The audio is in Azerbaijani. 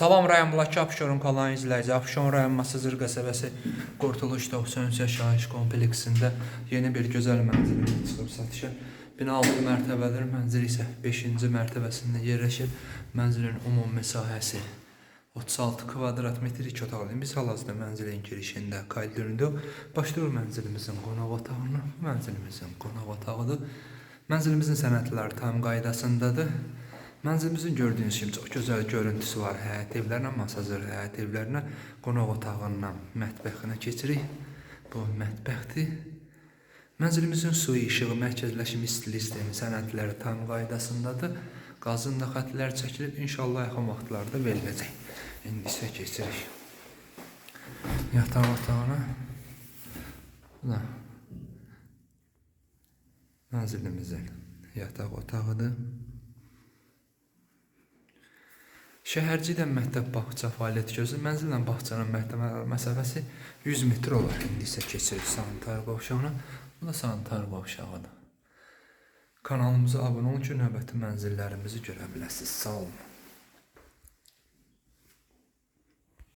Salam rayon Bakı Abşeron kanalının izləyici. Abşeron rayon Masazır qəsəbəsi Qurtuluş 93 yaşayış kompleksində yeni bir gözəl mənzilimiz çıxıb satışa. Bina 6 mərtəbədir, mənzil isə 5-ci mərtəbəsində yerləşir. Mənzilin ümumi sahəsi 36 kvadrat metr iki otaqlı. Biz hal-hazırda mənzilin girişində koridorunda başlayırıq mənzilimizin qonaq otağına. Mənzilimizin qonaq otağıdır. Mənzilimizin sənədləri tam qaydasındadır. Mənzilimizin gördüyünüz kimi çox gözəl görüntüsü var. Həyət evlərinə, masazır həyət evlərinə, qonaq otağından mətbəxinə keçirik. Bu mətbəxdir. Mənzilimizin suyu, işığı, mərkəzləşmiş stil sistemi, sənədləri tam qaydasındadır. Qazın da xətlər çəkilib, inşallah yaxın vaxtlarda veriləcək. İndi isə keçirik. Yataq otağına. Bu da mənzilimizin yataq otağıdır. Şəhərcidən məktəb bağça fəaliyyət göstərir. Mənzillə bağçanın məktəbə məsafəsi 100 metr olar. İndi isə keçirik sanitar qovşağına. Bu da sanitar qovşağıdır. Kanalımıza abunə olun ki, növbəti mənzillərimizi görə biləsiniz. Sağ olun.